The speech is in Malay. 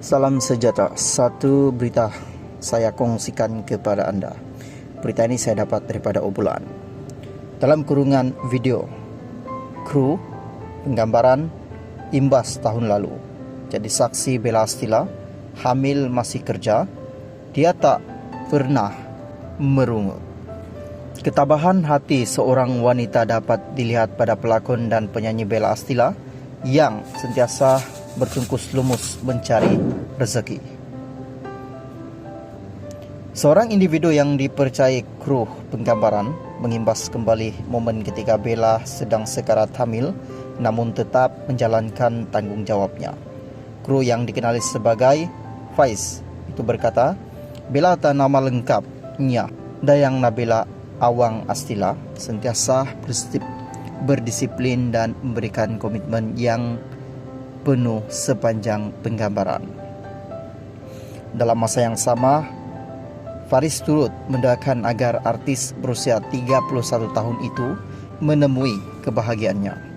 Salam sejahtera. Satu berita saya kongsikan kepada anda. Berita ini saya dapat daripada obrolan. Dalam kurungan video, kru penggambaran imbas tahun lalu. Jadi saksi Bella Astila hamil masih kerja, dia tak pernah merungut. Ketabahan hati seorang wanita dapat dilihat pada pelakon dan penyanyi Bella Astila yang sentiasa bertungkus lumus mencari rezeki. Seorang individu yang dipercayai kru penggambaran mengimbas kembali momen ketika Bella sedang sekarat hamil namun tetap menjalankan tanggungjawabnya. Kru yang dikenali sebagai Faiz itu berkata, Bella tak nama lengkapnya Dayang Nabila Awang Astila sentiasa berdisiplin dan memberikan komitmen yang penuh sepanjang penggambaran. Dalam masa yang sama, Faris turut mendoakan agar artis berusia 31 tahun itu menemui kebahagiaannya.